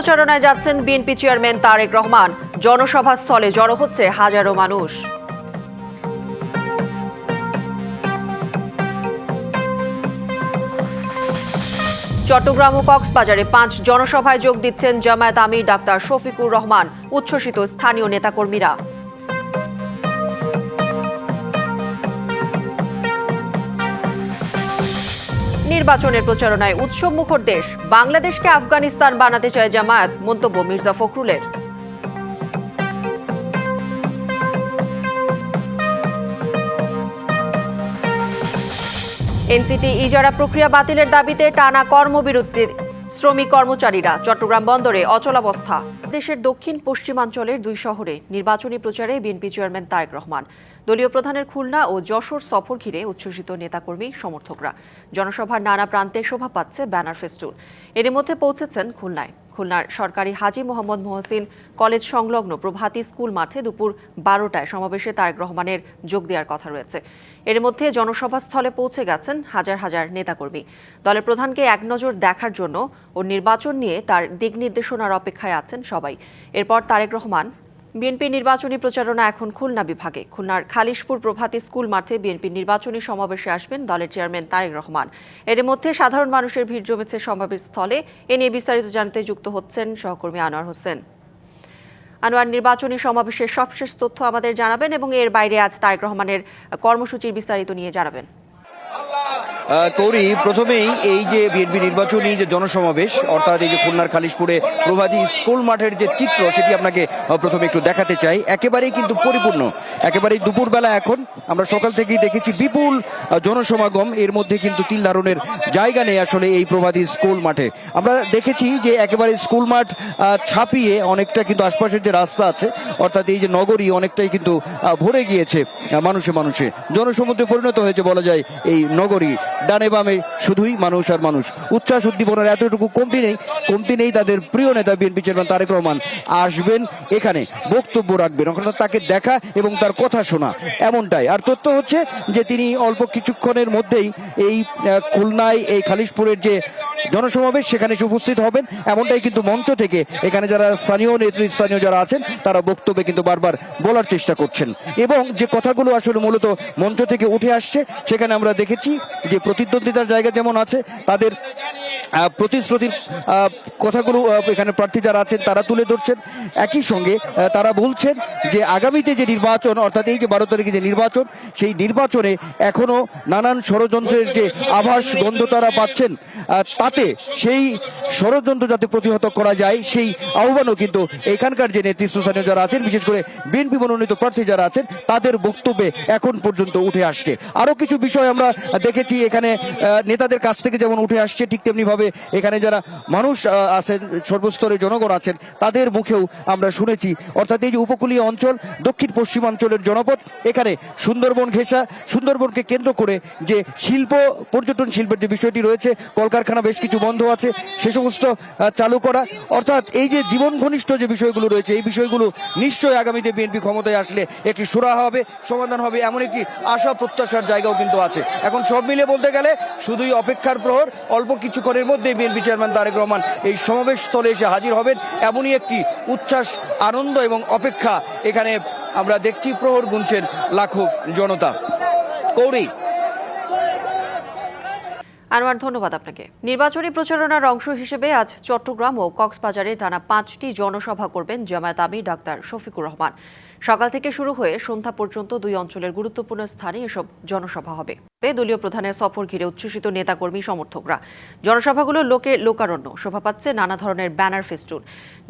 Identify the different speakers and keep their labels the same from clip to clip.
Speaker 1: প্রচারণায় যাচ্ছেন BNP chairman Tarique Rahman. জনসভা স্থলে জড়ো হচ্ছে হাজারো মানুষ। চট্টগ্রাম ও কক্সবাজারে পাঁচ জনসভায় যোগ দিচ্ছেন জামায়াত আমির ডাক্তার শফিকুর রহমান, উচ্ছ্বসিত স্থানীয় নেতাকর্মীরা। নির্বাচনের প্রচারণায় উৎসব মুখর দেশ। বাংলাদেশকে আফগানিস্তান বানাতে চায় জামায়াত, মন্তব্য মির্জা ফখরুলের। এনসিটি ইজারা প্রক্রিয়া বাতিলের দাবিতে টানা কর্মবিরতির শ্রমিক কর্মচারীরা চট্টগ্রাম বন্দরে অচলাবস্থা দেশের দক্ষিণ পশ্চিমাঞ্চলের দুই শহরে নির্বাচনী প্রচারে বিএনপি চেয়ারম্যান তারেক রহমান। দলীয় প্রধানের খুলনা ও যশোর সফর ঘিরে উচ্ছ্বসিত নেতাকর্মী, সমর্থকরা। জনসভার নানা প্রান্তে শোভা পাচ্ছে ব্যানার ফেস্টুন। এর মধ্যে পৌঁছেছেন খুলনায়। খুলনার সরকারি হাজি মোহাম্মদ মহসিন কলেজ সংলগ্ন প্রভাতী স্কুল মাঠে দুপুর বারোটায় সমাবেশে তারেক রহমানের যোগ দেওয়ার কথা রয়েছে। এর মধ্যে জনসভাস্থলে পৌঁছে গেছেন হাজার হাজার নেতাকর্মী। দলের প্রধানকে এক নজর দেখার জন্য ও নির্বাচন নিয়ে তার দিক নির্দেশনার অপেক্ষায় আছেন সবাই। এরপর তারেক রহমান বিএনপি নির্বাচনী প্রচারণা এখন খুলনা বিভাগে। খুলনার খালিশপুর প্রভাতী স্কুল মাঠে বিএনপি নির্বাচনী সমাবেশে আসবেন দলের চেয়ারম্যান তারেক রহমান। এর মধ্যে সাধারণ মানুষের ভিড় জমেছে সমাবেশ স্থলে। এ নিয়ে বিস্তারিত জানতে যুক্ত হচ্ছেন সহকর্মী আনোয়ার হোসেন। আনোয়ার, নির্বাচনী সমাবেশের সবশেষ তথ্য আমাদের জানাবেন এবং এর বাইরে আজ তারেক রহমানের কর্মসূচির বিস্তারিত নিয়ে জানাবেন।
Speaker 2: কৌরি প্রথমেই এই যে বিএনপি নির্বাচনী যে জনসমাবেশ, অর্থাৎ এই যে খুলনার খালিশপুরে প্রভাতী স্কুল মাঠের যে চিত্র, সেটি আপনাকে প্রথমে একটু দেখাতে চাই। একেবারেই কিন্তু পরিপূর্ণ। একেবারেই দুপুরবেলা এখন আমরা সকাল থেকেই দেখেছি বিপুল জনসমাগম। এর মধ্যে কিন্তু তিল ধারণের জায়গা নেই আসলে এই প্রভাতী স্কুল মাঠে। আমরা দেখেছি যে একেবারে স্কুল মাঠ ছাপিয়ে অনেকটা কিন্তু আশপাশের যে রাস্তা আছে, অর্থাৎ এই যে নগরী অনেকটাই কিন্তু ভরে গিয়েছে মানুষে মানুষে। জনসমুদ্রে পরিণত হয়েছে বলা যায় এই নগরী। ডানে বামে শুধুই মানুষ আর মানুষ। উচ্ছ্বাস উদ্দীপনার এতটুকু কমতি নেই কমতি নেই তাদের প্রিয় নেতা বিএনপি চেয়ারম্যান তারেক রহমান। আসবেন এখানে, বক্তব্য রাখবেন, অর্থাৎ তাকে দেখা এবং তার কথা শোনা, এমনটাই। আর তথ্য হচ্ছে যে তিনি অল্প কিছুক্ষণের মধ্যেই এই খুলনায়, এই খালিশপুরের যে জনসমাবেশ, সেখানে এসে উপস্থিত হবেন। এমনটাই কিন্তু মঞ্চ থেকে এখানে যারা স্থানীয় নেতৃত্ব স্থানীয় যারা আছেন, তারা বক্তব্যে কিন্তু বারবার বলার চেষ্টা করছেন। এবং যে কথাগুলো আসলে মূলত মঞ্চ থেকে উঠে আসছে, সেখানে আমরা দেখেছি যে প্রতিদ্বন্দ্বিতার জায়গা যেমন আছে, তাদের প্রতিশ্রুতির কথাগুলো এখানে প্রার্থী যারা আছেন তারা তুলে ধরছেন। একই সঙ্গে তারা বলছেন যে আগামীতে যে নির্বাচন, অর্থাৎ এই যে বারো তারিখে যে নির্বাচন, সেই নির্বাচনে এখনও নানান ষড়যন্ত্রের যে আভাস গন্ধ তারা পাচ্ছেন তাতে সেই ষড়যন্ত্র যাতে প্রতিহত করা যায়, সেই আহ্বানও কিন্তু এখানকার যে নেতৃত্বস্থানীয় যারা আছেন, বিশেষ করে বিএনপি মনোনীত প্রার্থী যারা আছেন, তাদের বক্তব্যে এখন পর্যন্ত উঠে আসছে। আরও কিছু বিষয় আমরা দেখেছি এখানে নেতাদের কাছ থেকে যেমন উঠে আসছে, ঠিক তেমনি ভাবে এখানে যারা মানুষ আছেন, সর্বস্তরের জনগণ আছেন, তাদের মুখেও আমরা শুনেছি। অর্থাৎ এই যে উপকূলীয় অঞ্চল, দক্ষিণ পশ্চিমাঞ্চলের জনপদ, এখানে সুন্দরবন ঘেঁষা, সুন্দরবনকে কেন্দ্র করে যে শিল্প, পর্যটন শিল্পের যে বিষয়টি রয়েছে, কলকারখানা বেশ কিছু বন্ধ আছে, সে সমস্ত চালু করা। অর্থাৎ এই যে জীবন ঘনিষ্ঠ যে বিষয়গুলো রয়েছে, এই বিষয়গুলো নিশ্চয়ই আগামীতে বিএনপি ক্ষমতায় আসলে একটি সুরা হবে, সমাধান হবে, এমন একটি আশা, প্রত্যাশার জায়গাও কিন্তু আছে। এখন সব মিলে বলতে গেলে, শুধুই অপেক্ষার প্রহর, অল্প কিছুক্ষণের মধ্যে বিএনপি চেয়ারম্যান তারেক রহমান এই সমাবেশ স্থলে এসে হাজির হবেন। এমনই একটি উচ্ছ্বাস, আনন্দ এবং অপেক্ষা এখানে আমরা দেখছি। প্রহর গুনছেন লাখো জনতা। কৌরি
Speaker 1: আনোয়ার ধন্যবাদ আপনাকে। নির্বাচনী প্রচারণার অংশ হিসেবে আজ চট্টগ্রাম ও কক্সবাজারে টানা পাঁচটি জনসভা করবেন জামায়াত আমির ডাক্তার শফিকুর রহমান। সকাল থেকে শুরু হয়ে সন্ধ্যা পর্যন্ত দুই অঞ্চলের গুরুত্বপূর্ণ স্থানে এসব জনসভা হবে। দলীয় প্রধানের সফর ঘিরে উচ্ছ্বসিত নেতাকর্মী, সমর্থকরা। জনসভাগুলো লোকে লোকারণ্য, শোভা পাচ্ছে নানা ধরনের ব্যানার ফেস্টুন।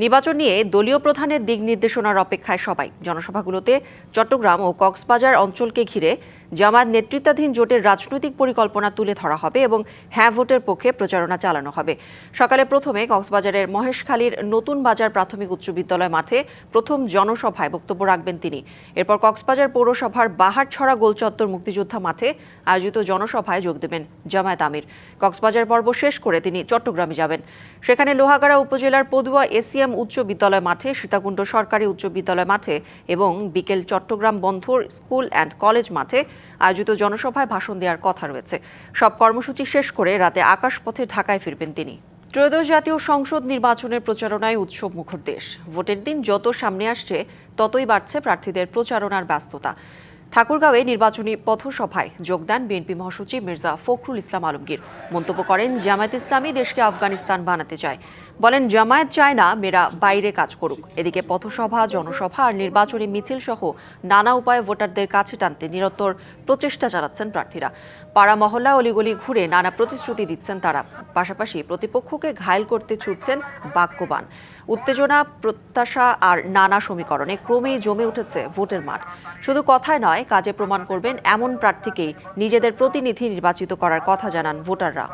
Speaker 1: নির্বাচন নিয়ে দলীয় প্রধানের দিক নির্দেশনার অপেক্ষায় সবাই। জনসভাগুলোতে চট্টগ্রাম ও কক্সবাজার অঞ্চলকে ঘিরে জামায়াত নেতৃত্বাধীন জোটের রাজনৈতিক পরিকল্পনা তুলে ধরা হবে এবং হ্যাঁ ভোটের পক্ষে প্রচারণা চালানো হবে। সকালে প্রথমে কক্সবাজারের মহেশখালীর নতুন বাজার প্রাথমিক উচ্চ বিদ্যালয় মাঠে প্রথম জনসভায় বক্তব্য রাখবেন তিনি। এরপর কক্সবাজার পৌরসভার বাহারছড়া গোলচত্বর মুক্তিযোদ্ধা মাঠে আয়োজিত জনসভায় যোগ দেবেন জামায়াত আমির। কক্সবাজার পর্ব শেষ করে তিনি চট্টগ্রামে যাবেন। সেখানে লোহাগাড়া উপজেলার পদুয়া এসিএম উচ্চ বিদ্যালয় মাঠে সীতাকুণ্ড সরকারি উচ্চ বিদ্যালয় মাঠে এবং বিকেল চট্টগ্রাম বন্ধুর স্কুল অ্যান্ড কলেজ মাঠে আয়োজিত জনসভায় ভাষণ দেওয়ার কথা রয়েছে। সব কর্মসূচি শেষ করে রাতে আকাশপথে ঢাকায় ফিরবেন তিনি। ত্রয়োদশ জাতীয় সংসদ নির্বাচনের প্রচারণায় উৎসব মুখর দেশ। ভোটের দিন যত সামনে আসছে, ততই বাড়ছে প্রার্থীদের প্রচারণার ব্যস্ততা। ঠাকুরগাঁওয়ে নির্বাচনী পথসভায় যোগদান বিএনপি মহাসচিব মির্জা ফখরুল ইসলাম আলমগীর। মন্তব্য করেন, জামায়াত ইসলামী দেশকে আফগানিস্তান বানাতে চায়। বলেন, জামায়াত চায় না মেয়েরা বাইরে কাজ করুক। এদিকে পথসভা, জনসভা আর নির্বাচনী মিছিল সহ নানা উপায়ে ভোটারদের কাছে টানতে নিরন্তর প্রচেষ্টা চালাচ্ছেন প্রার্থীরা। পাড়া, মহল্লা, অলিগলি ঘুরে নানা প্রতিশ্রুতি দিচ্ছেন তারা। পাশাপাশি প্রতিপক্ষকে ঘায়েল করতে ছুটছেন বাক্যবান। উত্তেজনা, প্রত্যাশা আর নানা সমীকরণে ক্রমেই জমে উঠেছে ভোটের মাঠ। শুধু কথায় নয়, কাজে প্রমাণ করবেন এমন প্রার্থীকেই নিজেদের প্রতিনিধি নির্বাচিত করার কথা জানান ভোটাররা।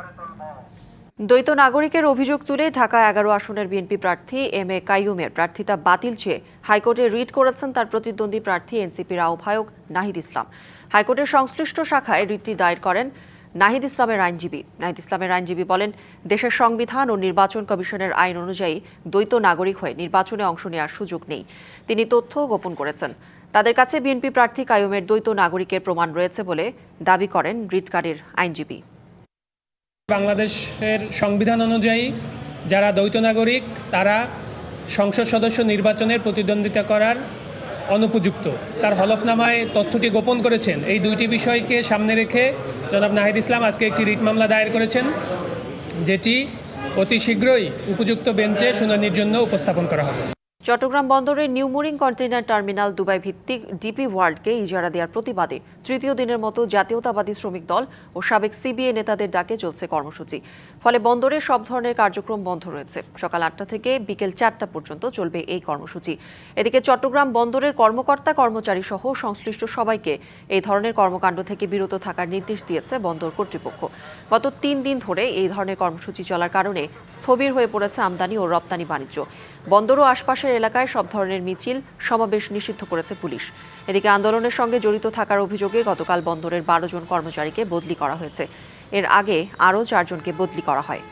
Speaker 1: দ্বৈত নাগরিকের অভিযোগ তুলে ঢাকা এগারো আসনের বিএনপি প্রার্থী এম এ কাইয়ুমের প্রার্থিতা বাতিল চেয়ে হাইকোর্টে রিট করেছেন তার প্রতিদ্বন্দ্বী প্রার্থী এনসিপির আহ্বায়ক নাহিদ ইসলাম। হাইকোর্টের সংশ্লিষ্ট শাখায় রিটটি দায়ের করেন নাহিদ ইসলামের আইনজীবী। নাহিদ ইসলামের আইনজীবী বলেন, দেশের সংবিধান ও নির্বাচন কমিশনের আইন অনুযায়ী দ্বৈত নাগরিক হয়ে নির্বাচনে অংশ নেওয়ার সুযোগ নেই। তিনি তথ্য গোপন করেছেন। তাদের কাছে বিএনপি প্রার্থী কাইয়ুমের দ্বৈত নাগরিকের প্রমাণ রয়েছে বলে দাবি করেন রিটকারীর আইনজীবী।
Speaker 3: বাংলাদেশের সংবিধান অনুযায়ী যারা দ্বৈত নাগরিক, তারা সংসদ সদস্য নির্বাচনের প্রতিদ্বন্দ্বিতা করার অনুপযুক্ত। তার হলফনামায় তথ্যটি গোপন করেছেন। এই দুইটি বিষয়কে সামনে রেখে জনাব নাহিদ ইসলাম আজকে একটি রিট মামলা দায়ের করেছেন, যেটি অতি শীঘ্রই উপযুক্ত বেঞ্চে শুনানির জন্য উপস্থাপন করা হবে।
Speaker 1: চট্টগ্রাম বন্দরের new mooring container terminal Dubai ভিত্তিক ডিপি ওয়ার্ল্ডকে ইজারা দেওয়ার প্রতিবাদে তৃতীয় দিনের মতো জাতীয়তাবাদী শ্রমিক দল ও সাবেক সিবিএ নেতাদের ডাকে চলছে কর্মসূচি। ফলে বন্দরে সব ধরনের কার্যক্রম বন্ধ রয়েছে। সকাল আটটা থেকে বিকেল চারটা পর্যন্ত চলবে এই কর্মসূচি। এদিকে চট্টগ্রাম বন্দরের কর্মকর্তা কর্মচারী সহ সংশ্লিষ্ট সবাইকে এই ধরনের কর্মকাণ্ড থেকে বিরত থাকার নির্দেশ দিয়েছে বন্দর কর্তৃপক্ষ। গত তিন দিন ধরে এই ধরনের কর্মসূচি চলার কারণে স্থবির হয়ে পড়েছে আমদানি ও রপ্তানি বাণিজ্য। বন্দর ও আশপাশের এলাকায় সব ধরনের মিছিল, সমাবেশ নিষিদ্ধ করেছে পুলিশ। এদিকে আন্দোলনের সঙ্গে জড়িত থাকার অভিযোগে গতকাল বন্দরের বারো জন কর্মচারীকে বদলি করা হয়েছে। এর আগে আরও চারজনকে বদলি করা হয়।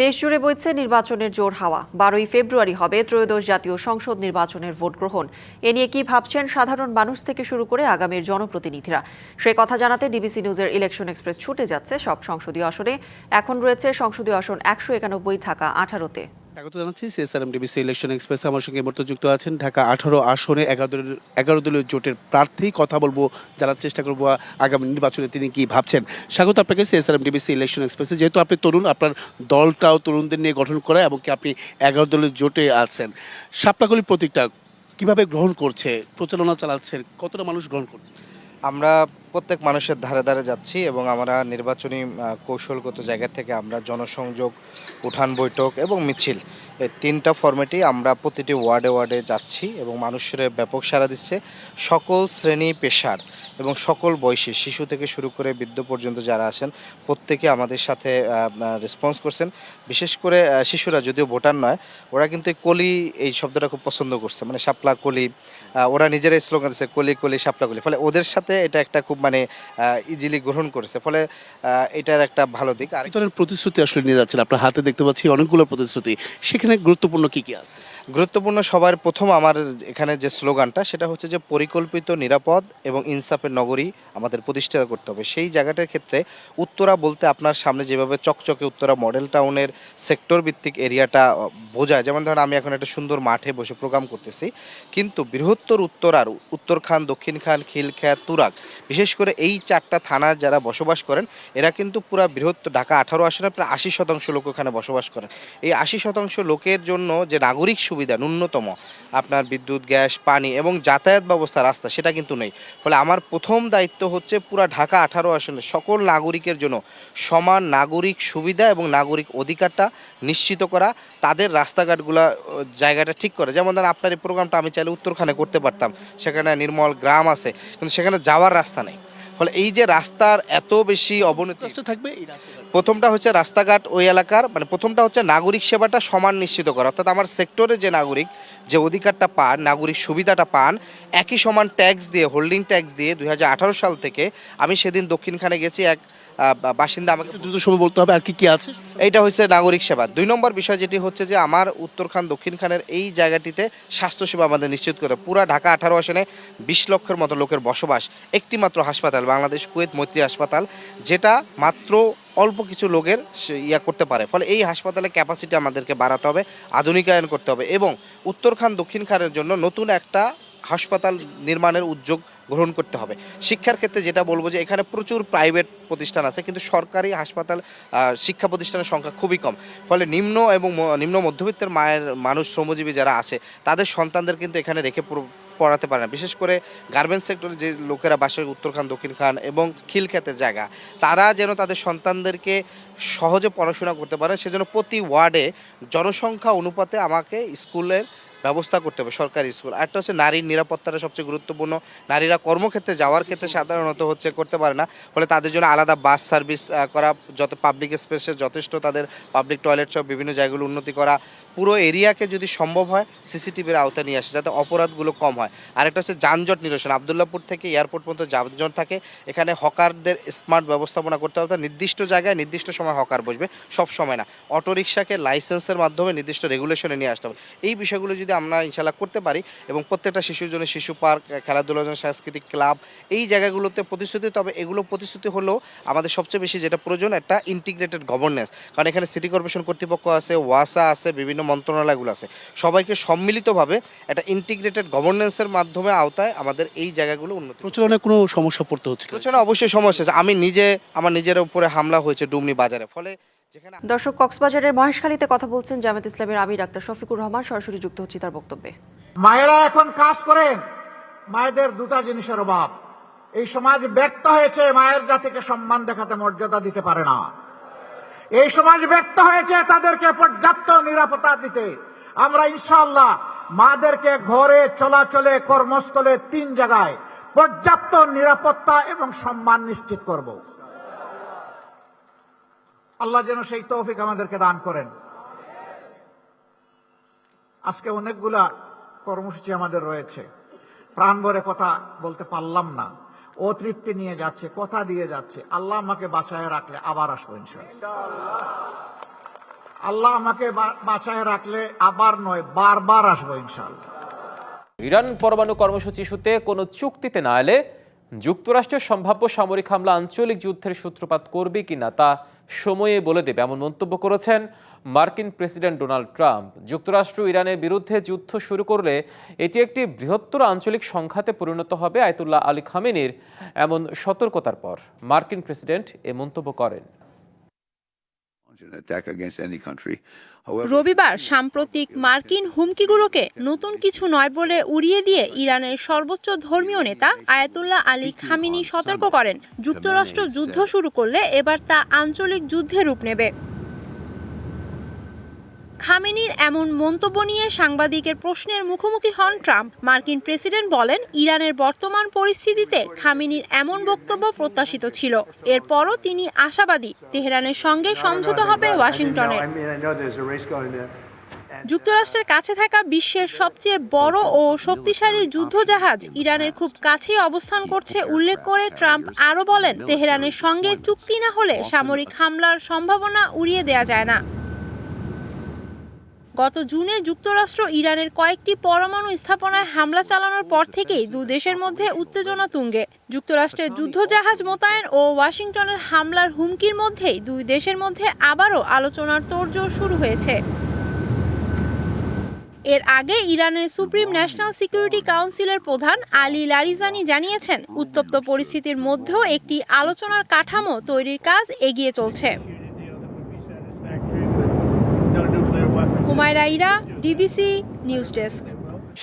Speaker 1: দেশজুড়ে বইছে নির্বাচনের জোর হাওয়া। বারোই ফেব্রুয়ারি হবে ত্রয়োদশ জাতীয় সংসদ নির্বাচনের ভোট গ্রহণ। এ নিয়ে কি ভাবছেন সাধারণ মানুষ থেকে শুরু করে আগামীর জনপ্রতিনিধিরা? সে কথা জানাতে ডিবিসি নিউজের ইলেকশন এক্সপ্রেস ছুটে যাচ্ছে সব সংসদীয় আসনে। এখন রয়েছে সংসদীয় আসন একশো একানব্বই, ঢাকা আঠারোতে।
Speaker 4: স্বাগত জানাচ্ছি সিএসআরএম ডিবিসি ইলেকশন এক্সপ্রেস। আমার সঙ্গে মতো যুক্ত আছেন ঢাকা আঠারো আসনে এগারো এগারো দলীয় জোটের প্রার্থী। কথা বলব, জানার চেষ্টা করব আগামী নির্বাচনে তিনি কি ভাবছেন। স্বাগত আপনাকে সিএসআরএম ডিবিসি ইলেকশন এক্সপ্রেসে। যেহেতু আপনি তরুণ, আপনার দলটাও তরুণদের নিয়ে গঠন করা এবং কি আপনি এগারো দলীয় জোটে আছেন। সাপলাকলি প্রতীকটা কীভাবে গ্রহণ করছে? প্রচারণা চালাচ্ছেন, কতটা মানুষ গ্রহণ করছে?
Speaker 5: আমরা প্রত্যেক মানুষের ধারে ধারে যাচ্ছি এবং আমরা নির্বাচনী কৌশলগত জায়গা থেকে আমরা জনসংযোগ, উঠান বৈঠক এবং মিছিল এই তিনটা ফর্মেটেই আমরা প্রতিটি ওয়ার্ডে ওয়ার্ডে যাচ্ছি এবং মানুষের ব্যাপক সাড়া দিচ্ছে। সকল শ্রেণি, পেশার এবং সকল বয়সী শিশু থেকে শুরু করে বৃদ্ধ পর্যন্ত যারা আছেন, প্রত্যেকে আমাদের সাথে রেসপন্স করছেন। বিশেষ করে শিশুরা যদিও ভোটার নয়, ওরা কিন্তু কলি এই শব্দটা খুব পছন্দ করছে। মানে শাপলা কলি ওরা নিজেরাই স্লোগান দিচ্ছে কলি কলি শাপলা কলি। ফলে ওদের সাথে এটা একটা খুব মানে ইজিলি গ্রহণ করেছে। ফলে এটার একটা ভালো দিক। আর
Speaker 4: ধরনের প্রতিশ্রুতি আসলে নিয়ে যাচ্ছেন। আপনার হাতে দেখতে পাচ্ছি অনেকগুলো প্রতিশ্রুতি। সেখানে গুরুত্বপূর্ণ কি কি আছে?
Speaker 5: গুরুত্বপূর্ণ সবার প্রথম আমার এখানে যে স্লোগানটা সেটা হচ্ছে যে পরিকল্পিত নিরাপদ এবং ইনসাফের নগরী আমাদের প্রতিষ্ঠা করতে হবে। সেই জায়গাটার ক্ষেত্রে উত্তরা বলতে আপনার সামনে যেভাবে চকচকে উত্তরা মডেল টাউনের সেক্টর ভিত্তিক এরিয়াটা বোঝায়। যেমন ধরেন আমি এখন একটা সুন্দর মাঠে বসে প্রোগ্রাম করতেছি। কিন্তু বৃহত্তর উত্তরার উত্তরখান দক্ষিণখান খিলখ্যাত তুরাক বিশেষ করে এই চারটা থানার যারা বসবাস করেন, এরা কিন্তু পুরো বৃহত্তর ঢাকা আঠারো আসনে প্রায় আশি শতাংশ লোক ওখানে বসবাস করেন। এই আশি শতাংশ লোকের জন্য যে নাগরিক সুবিধা ন্যূনতম, আপনার বিদ্যুৎ, গ্যাস, পানি এবং যাতায়াত ব্যবস্থা, রাস্তা, সেটা কিন্তু নেই। ফলে আমার প্রথম দায়িত্ব হচ্ছে পুরো ঢাকা আঠারো আসনে সকল নাগরিকের জন্য সমান নাগরিক সুবিধা এবং নাগরিক অধিকারটা নিশ্চিত করা, তাদের রাস্তাঘাটগুলা জায়গাটা ঠিক করে। যেমন ধরেন আপনার এই প্রোগ্রামটা আমি চাইলে উত্তরখানে করতে পারতাম। সেখানে নির্মল গ্রাম আছে কিন্তু সেখানে যাওয়ার রাস্তা নেই। ফলে এই যে রাস্তার এত বেশি অবনতি
Speaker 4: থাকবে
Speaker 5: প্রথমটা হচ্ছে রাস্তাঘাট ওই এলাকার মানে প্রথমটা হচ্ছে নাগরিক সেবাটা সমান নিশ্চিত করা। অর্থাৎ আমার সেক্টরে যে নাগরিক যে অধিকারটা পান নাগরিক সুবিধাটা পান একই সমান ট্যাক্স দিয়ে হোল্ডিং ট্যাক্স দিয়ে দুই হাজার আঠারো সাল থেকে আমি সেদিন দক্ষিণখানে গেছি এক বাসিন্দা আমাকে
Speaker 4: দ্রুত সময় বলতে হবে আর কি কি আছে?
Speaker 5: এইটা হচ্ছে নাগরিক সেবা। দুই নম্বর বিষয় যেটি হচ্ছে যে আমার উত্তরখান দক্ষিণ খানের এই জায়গাটিতে স্বাস্থ্যসেবা আমাদের নিশ্চিত করে। পুরা ঢাকা আঠারো আসনে বিশ লক্ষের মতো লোকের বসবাস একটিমাত্র হাসপাতাল বাংলাদেশ কুয়েত মৈত্রী হাসপাতাল যেটা মাত্র অল্প কিছু লোকের ইয়া করতে পারে। ফলে এই হাসপাতালের ক্যাপাসিটি আমাদেরকে বাড়াতে হবে আধুনিকায়ন করতে হবে এবং উত্তরখান দক্ষিণ খানের জন্য নতুন একটা হাসপাতাল নির্মাণের উদ্যোগ গ্রহণ করতে হবে। শিক্ষার ক্ষেত্রে যেটা বলব যে এখানে প্রচুর প্রাইভেট প্রতিষ্ঠান আছে, কিন্তু সরকারি হাসপাতাল শিক্ষা প্রতিষ্ঠানের সংখ্যা খুবই কম। ফলে নিম্ন এবং নিম্ন মধ্যবিত্তের মায়ের, মানুষ শ্রমজীবী যারা আছে, তাদের সন্তানদের কিন্তু এখানে রেখে পড়াতে পারে না। বিশেষ করে গার্মেন্টস সেক্টরে যে লোকেরা বাসে উত্তরখান দক্ষিণ খান এবং খিলক্ষেতের জায়গা, তারা যেন তাদের সন্তানদেরকে সহজে পড়াশোনা করতে পারে সেজন্য প্রতি ওয়ার্ডে জনসংখ্যা অনুপাতে আমাকে স্কুলের ব্যবস্থা করতে হবে সরকারি স্কুল। আরেকটা হচ্ছে নারীর নিরাপত্তাটা সবচেয়ে গুরুত্বপূর্ণ। নারীরা কর্মক্ষেত্রে যাওয়ার ক্ষেত্রে সাধারণত হচ্ছে করতে পারে না। ফলে তাদের জন্য আলাদা বাস সার্ভিস করা যত পাবলিক স্পেসে যথেষ্ট তাদের পাবলিক টয়লেট সব বিভিন্ন জায়গাগুলো উন্নতি করা পুরো এরিয়াকে যদি সম্ভব হয়, সিসিটিভির আওতা নিয়ে আসে, যাতে অপরাধগুলো কম হয়। আরেকটা হচ্ছে যানজট নিরসন। আবদুল্লাপুর থেকে এয়ারপোর্ট পর্যন্ত যানজট থাকে। এখানে হকারদের স্মার্ট ব্যবস্থাপনা করতে হবে। নির্দিষ্ট জায়গায় নির্দিষ্ট সময় হকার বসবে, সব সময় না। অটোরিকশাকে লাইসেন্সের মাধ্যমে নির্দিষ্ট রেগুলেশনে নিয়ে আসতে হবে। এই বিষয়গুলো যদি আমরা ইনশাল্লাহ করতে পারি এবং প্রত্যেকটা শিশুর জন্য শিশু পার্ক, খেলাধুলার জন্য সাংস্কৃতিক ক্লাব, এই জায়গাগুলোতে প্রতিশ্রুতি, তবে এগুলো প্রতিশ্রুতি হলেও আমাদের সবচেয়ে বেশি যেটা প্রয়োজন, একটা ইন্টিগ্রেটেড গভর্নেন্স কারণ এখানে সিটি কর্পোরেশন কর্তৃপক্ষ আছে, ওয়াসা আছে, বিভিন্ন মন্ত্রণালয়গুলো আছে। সবাইকে সম্মিলিতভাবে একটা ইন্টিগ্রেটেড গভর্নেন্সের মাধ্যমে আওতায় আমাদের এই জায়গাগুলো উন্নতি
Speaker 4: প্রচলনে কোনো সমস্যা পড়তে হচ্ছে?
Speaker 5: প্রচুর অবশ্যই সমস্যা আছে আমি নিজে আমার নিজের উপরে হামলা হয়েছে ডুমনি বাজারে। ফলে
Speaker 1: দর্শক কক্সবাজারের মহেশখালীতে কথা বলছেন জামাত ইসলামের আমির ডাক্তার শফিকুর রহমান। সরাসরি যুক্ত হচ্ছি তার বক্তব্যে।
Speaker 6: মায়েরা এখন কাজ করেন মায়েদের দুটা জিনিসের অভাব। এই সমাজ ব্যর্থ হয়েছে মায়ের জাতিকে সম্মান দেখাতে মর্যাদা দিতে পারে না। এই সমাজ ব্যর্থ হয়েছে তাদেরকে পর্যাপ্ত নিরাপত্তা দিতে। আমরা ইনশাআল্লাহ মাদেরকে ঘরে, চলাচলে, কর্মস্থলে তিন জায়গায় পর্যাপ্ত নিরাপত্তা এবং সম্মান নিশ্চিত করব। আল্লাহ যেন সেই তৌফিক আমাদেরকে দান করেন। আজকে অনেকগুলা কর্মসূচি আমাদের রয়েছে। প্রাণ ভরে কথা বলতে পারলাম না। ও তৃপ্তি নিয়ে যাচ্ছে, কথা দিয়ে যাচ্ছে। আল্লাহ আমাকে বাঁচায় রাখলে আবার আসব আল্লাহ আমাকে বাঁচায় রাখলে আবার নয়, বারবার আসব ইনশাল্লাহ
Speaker 7: ইরান পরমাণু কর্মসূচি ইস্যুতে কোনো চুক্তিতে না এলে যুক্তরাষ্ট্রের সম্ভাব্য সামরিক হামলা আঞ্চলিক যুদ্ধের সূত্রপাত করবে কিনা তা সময়ে বলে দেবে এমন মন্তব্য করেছেন মার্কিন প্রেসিডেন্ট ডোনাল্ড ট্রাম্প যুক্তরাষ্ট্র ইরানের বিরুদ্ধে যুদ্ধ শুরু করলে এটি একটি বৃহত্তর আঞ্চলিক সংঘাতে পরিণত হবে আয়তুল্লাহ আলী খামেনির এমন সতর্কতার পর। মার্কিন প্রেসিডেন্ট এ মন্তব্য করেন।
Speaker 8: রবিবার সাম্প্রতিক মার্কিন হুমকিগুলোকে নতুন কিছু নয় বলে উড়িয়ে দিয়ে ইরানের সর্বোচ্চ ধর্মীয় নেতা আয়াতুল্লাহ আলী খামিনি সতর্ক করেন। যুক্তরাষ্ট্র যুদ্ধ শুরু করলে এবার তা আঞ্চলিক যুদ্ধে রূপ নেবে। খামেনির এমন মন্তব্য নিয়ে সাংবাদিকের প্রশ্নের মুখোমুখি হন ট্রাম্প। মার্কিন প্রেসিডেন্ট বলেন, ইরানের বর্তমান পরিস্থিতিতে খামেনির এমন বক্তব্য প্রত্যাশিত ছিল। এরপরও তিনি আশাবাদী তেহরানের সঙ্গে সমঝোতা হবে ওয়াশিংটনের যুক্তরাষ্ট্রের কাছে থাকা বিশ্বের সবচেয়ে বড় ও শক্তিশালী যুদ্ধজাহাজ ইরানের খুব কাছেই অবস্থান করছে উল্লেখ করে ট্রাম্প আরও বলেন, তেহরানের সঙ্গে চুক্তি না হলে সামরিক হামলার সম্ভাবনা উড়িয়ে দেয়া যায় না। গত জুনে যুক্তরাষ্ট্র ইরানের কয়েকটি পরমাণু স্থাপনায় হামলা চালানোর পর থেকেই দু দেশের মধ্যে উত্তেজনা তুঙ্গে। যুক্তরাষ্ট্রের যুদ্ধজাহাজ মোতায়েন ও ওয়াশিংটনের হামলার হুমকির মধ্যেই দুই দেশের মধ্যে আবারও আলোচনার তোড়জোড় শুরু হয়েছে। এর আগে ইরানের সুপ্রিম ন্যাশনাল সিকিউরিটি কাউন্সিলের প্রধান আলী লারিজানি জানিয়েছেন, উত্তপ্ত পরিস্থিতির মধ্যেও একটি আলোচনার কাঠামো তৈরির কাজ এগিয়ে চলছে। ইরা ডিবিসি নিউজ ডেস্ক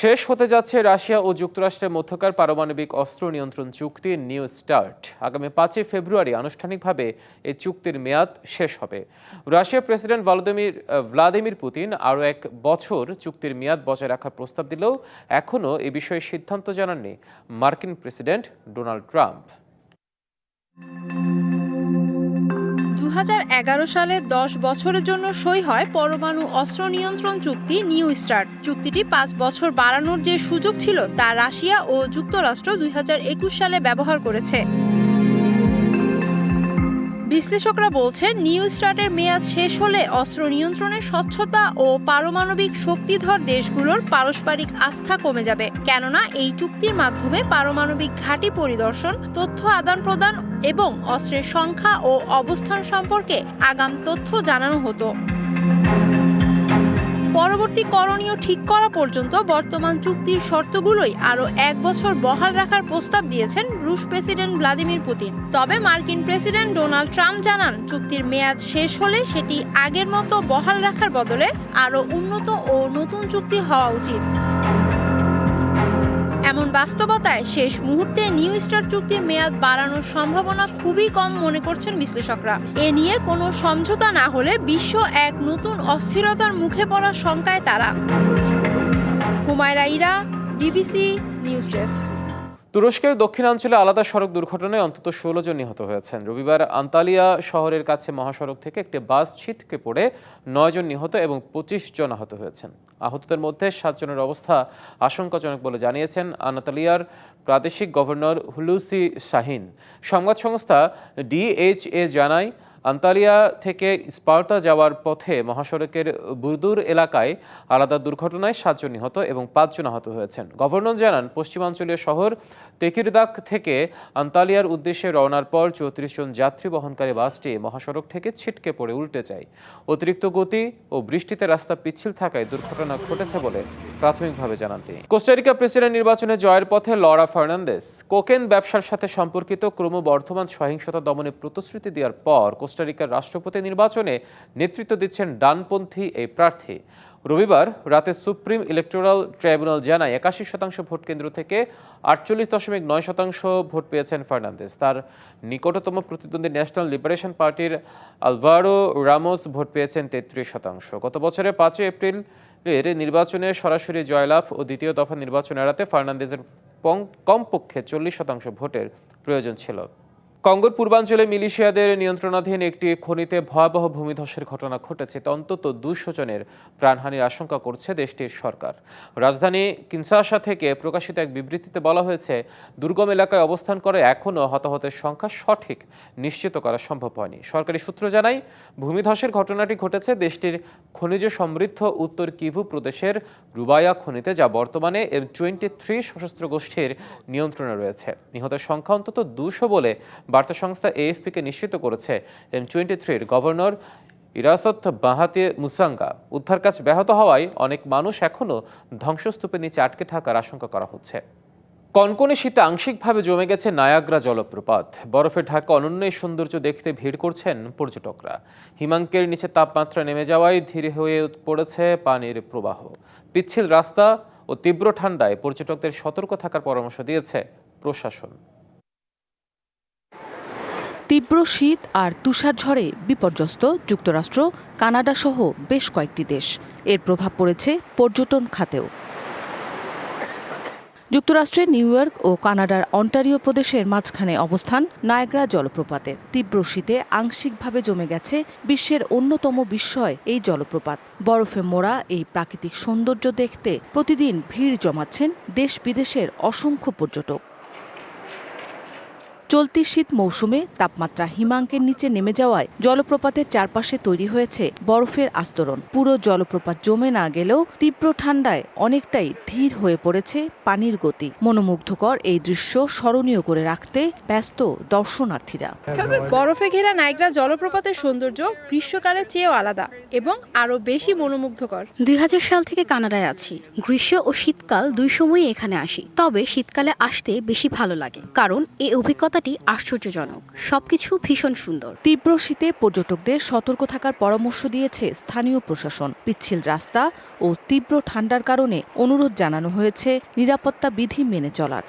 Speaker 7: শেষ হতে যাচ্ছে রাশিয়া ও যুক্তরাষ্ট্রের মধ্যকার পারমাণবিক অস্ত্র নিয়ন্ত্রণ চুক্তি, নিউ স্টার্ট। আগামী পাঁচই ফেব্রুয়ারি আনুষ্ঠানিকভাবে এই চুক্তির মেয়াদ শেষ হবে। রাশিয়ার প্রেসিডেন্ট ভলোদিমির, ভ্লাদিমির পুতিন আরও এক বছর চুক্তির মেয়াদ বজায় রাখার প্রস্তাব দিলেও এখনও এ বিষয়ে সিদ্ধান্ত জানাননি মার্কিন প্রেসিডেন্ট ডোনাল্ড ট্রাম্প।
Speaker 8: সালে দশ বছরের জন্য সই হয় পরমাণু অস্ত্র নিয়ন্ত্রণ চুক্তি নিউ স্টার্ট চুক্তিটি পাঁচ বছর বাড়ানোর যে সুযোগ ছিল তা রাশিয়া ও যুক্তরাষ্ট্র দুই হাজার একুশ সালে ব্যবহার করেছে। বিশ্লেষকরা বলছেন নিউ স্টার্টের মেয়াদ শেষ হলে অস্ত্র নিয়ন্ত্রণের স্বচ্ছতা ও পারমাণবিক শক্তিধর দেশগুলোর পারস্পরিক আস্থা কমে যাবে। কেননা, এই চুক্তির মাধ্যমে পারমাণবিক ঘাঁটি পরিদর্শন, তথ্য আদান প্রদান এবং অস্ত্রের সংখ্যা ও অবস্থান সম্পর্কে আগাম তথ্য জানানো হতো। পরবর্তী করণীয় ঠিক করা পর্যন্ত বর্তমান চুক্তির শর্তগুলোই আরও এক বছর বহাল রাখার প্রস্তাব দিয়েছেন রুশ প্রেসিডেন্ট ভ্লাদিমির পুতিন। তবে মার্কিন প্রেসিডেন্ট ডোনাল্ড ট্রাম্প জানান, চুক্তির মেয়াদ শেষ হলে সেটি আগের মতো বহাল রাখার বদলে আরও উন্নত ও নতুন চুক্তি হওয়া উচিত। এমন বাস্তবতায় শেষ মুহূর্তে নিউ স্টার চুক্তির মেয়াদ বাড়ানোর সম্ভাবনা খুবই কম মনে করছেন বিশ্লেষকরা। এ নিয়ে কোনো সমঝোতা না হলে বিশ্ব এক নতুন অস্থিরতার মুখে পড়ার শঙ্কায় তারা। Humaira Ira DBC news desk.
Speaker 7: তুরস্কের দক্ষিণাঞ্চলে আলাদা সড়ক দুর্ঘটনায় অন্তত ষোলো জন নিহত হয়েছেন। রবিবার আন্তালিয়া শহরের কাছে মহাসড়ক থেকে একটি বাস ছিটকে পড়ে নয় জন নিহত এবং পঁচিশ জন আহত হয়েছেন। আহতদের মধ্যে সাতজনের অবস্থা আশঙ্কাজনক বলে জানিয়েছেন আনাতালিয়ার প্রাদেশিক গভর্নর হুলুসি শাহিন। সংবাদ সংস্থা ডিএইচএ জানায় আন্তালিয়া থেকে স্পার্তা যাওয়ার পথে মহাসড়কের বুরদুর এলাকায় আলাদা দুর্ঘটনায় সাতজন নিহত এবং পাঁচজন আহত হয়েছেন। গভর্নর জানান, পশ্চিমাঞ্চলীয় শহর তেকিরদাক থেকে আন্তালিয়ার উদ্দেশ্যে রওনার পর চৌত্রিশ জন যাত্রী বহনকারী বাসটি মহাসড়ক থেকে ছিটকে পড়ে উল্টে যায়। অতিরিক্ত গতি ও বৃষ্টিতে রাস্তা পিচ্ছিল থাকায় দুর্ঘটনা ঘটেছে বলে প্রাথমিকভাবে জানান তিনি। কোস্টারিকা প্রেসিডেন্ট নির্বাচনে জয়ের পথে লরা ফার্নান্দেস। কোকেন ব্যবসার সাথে সম্পর্কিত ক্রমবর্ধমান সহিংসতা দমনে প্রতিশ্রুতি দেওয়ার পর কোস্টারিকার রাষ্ট্রপতি নির্বাচনে নেতৃত্ব দিচ্ছেন ডানপন্থী এই প্রার্থী। রবিবার রাতে সুপ্রিম ইলেকটোরাল ট্রাইব্যুনাল জানায় একাশি শতাংশ ভোট কেন্দ্র থেকে আটচল্লিশ দশমিক নয় শতাংশ ভোট পেয়েছেন ফার্নান্দেস তার নিকটতম প্রতিদ্বন্দ্বী ন্যাশনাল লিবারেশন পার্টির আলভারো রামোস ভোট পেয়েছেন তেত্রিশ শতাংশ। গত বছরের পাঁচই এপ্রিল এর নির্বাচনে সরাসরি জয়লাভ ও দ্বিতীয় দফা নির্বাচন এড়াতে ফার্নান্দেজের কমপক্ষে চল্লিশ শতাংশ ভোটের প্রয়োজন ছিল। কঙ্গোর পূর্বাঞ্চলে মিলিশিয়াদের নিয়ন্ত্রণাধীন একটি খনিতে ভয়াবহ ভূমিধসের ঘটনা ঘটেছে অন্তত দুশো জনের প্রাণহানির আশঙ্কা করছে দেশটির সরকার। রাজধানী কিনসাসা থেকে প্রকাশিত এক বিবৃতিতে বলা হয়েছে, দুর্গম এলাকায় অবস্থান করে এখনও হতাহতের সংখ্যা সঠিক নিশ্চিত করা সম্ভব হয়নি। সরকারি সূত্র জানায়, ভূমিধসের ঘটনাটি ঘটেছে দেশটির খনিজ সমৃদ্ধ উত্তর কিভু প্রদেশের রুবায়া খনিতে, যা বর্তমানে এম টোয়েন্টি থ্রি সশস্ত্র গোষ্ঠীর নিয়ন্ত্রণে রয়েছে। নিহতের সংখ্যা অন্তত দুশো বলে বার্তা সংস্থা এএফপিকে নিশ্চিত করেছে, এম টোয়েন্টি থ্রির গভর্নর ইরাসত বাহাতে মুসাঙ্গা। উদ্ধার কাজ ব্যাহত হওয়ায় অনেক মানুষ এখনও ধ্বংসস্তূপের নিচে আটকে থাকার আশঙ্কা করা হচ্ছে। কনকনে শীতে আংশিকভাবে জমে গেছে নায়াগ্রা জলপ্রপাত। বরফে ঢাকা অনন্য সৌন্দর্য দেখতে ভিড় করছেন পর্যটকরা। হিমাঙ্কের নিচে তাপমাত্রা নেমে যাওয়ায় ধীরে হয়ে পড়েছে পানির প্রবাহ। পিচ্ছিল রাস্তা ও তীব্র ঠান্ডায় পর্যটকদের সতর্ক থাকার পরামর্শ দিয়েছে প্রশাসন।
Speaker 9: তীব্র শীত আর তুষার ঝড়ে বিপর্যস্ত যুক্তরাষ্ট্র, কানাডা সহ বেশ কয়েকটি দেশ। এর প্রভাব পড়েছে পর্যটন খাতেও। যুক্তরাষ্ট্রের নিউ ইয়র্ক ও কানাডার অন্টারিও প্রদেশের মাঝখানে অবস্থান নায়গ্রা জলপ্রপাতের। তীব্র শীতে আংশিকভাবে জমে গেছে বিশ্বের অন্যতম বিস্ময় এই জলপ্রপাত। বরফে মোড়া এই প্রাকৃতিক সৌন্দর্য দেখতে প্রতিদিন ভিড় জমাচ্ছেন দেশ বিদেশের অসংখ্য পর্যটক। চলতি শীত মৌসুমে তাপমাত্রা হিমাঙ্কের নিচে নেমে যাওয়ায় জলপ্রপাতের চারপাশে তৈরি হয়েছে বরফের আস্তরণ। পুরো জলপ্রপাত জমে না গেলেও তীব্র ঠান্ডায় অনেকটাই ধীর হয়ে পড়েছে পানির গতি। মনোমুগ্ধকর এই দৃশ্য স্মরণীয় করে রাখতে ব্যস্ত দর্শনার্থীরা।
Speaker 8: বরফে ঘেরা নাইগ্রা জলপ্রপাতের সৌন্দর্য গ্রীষ্মকালের চেয়েও আলাদা এবং আরও বেশি মনোমুগ্ধকর।
Speaker 10: দুই হাজার সাল থেকে কানাডায় আছি। গ্রীষ্ম ও শীতকাল দুই সময়ই এখানে আসি। তবে শীতকালে আসতে বেশি ভালো লাগে কারণ এই অভিজ্ঞতাটি আশ্চর্যজনক, সবকিছু ভীষণ সুন্দর।
Speaker 9: তীব্র শীতে পর্যটকদের সতর্ক থাকার পরামর্শ দিয়েছে স্থানীয় প্রশাসন। পিচ্ছিল রাস্তা ও তীব্র ঠান্ডার কারণে অনুরোধ জানানো হয়েছে নিরাপত্তা বিধি মেনে চলার।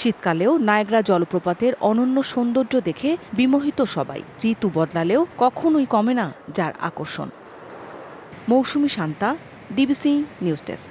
Speaker 9: শীতকালেও নায়গ্রা জলপ্রপাতের অনন্য সৌন্দর্য দেখে বিমোহিত সবাই। ঋতু বদলালেও কখনোই কমে না যার আকর্ষণ। Mousumi Shanta DBC news desk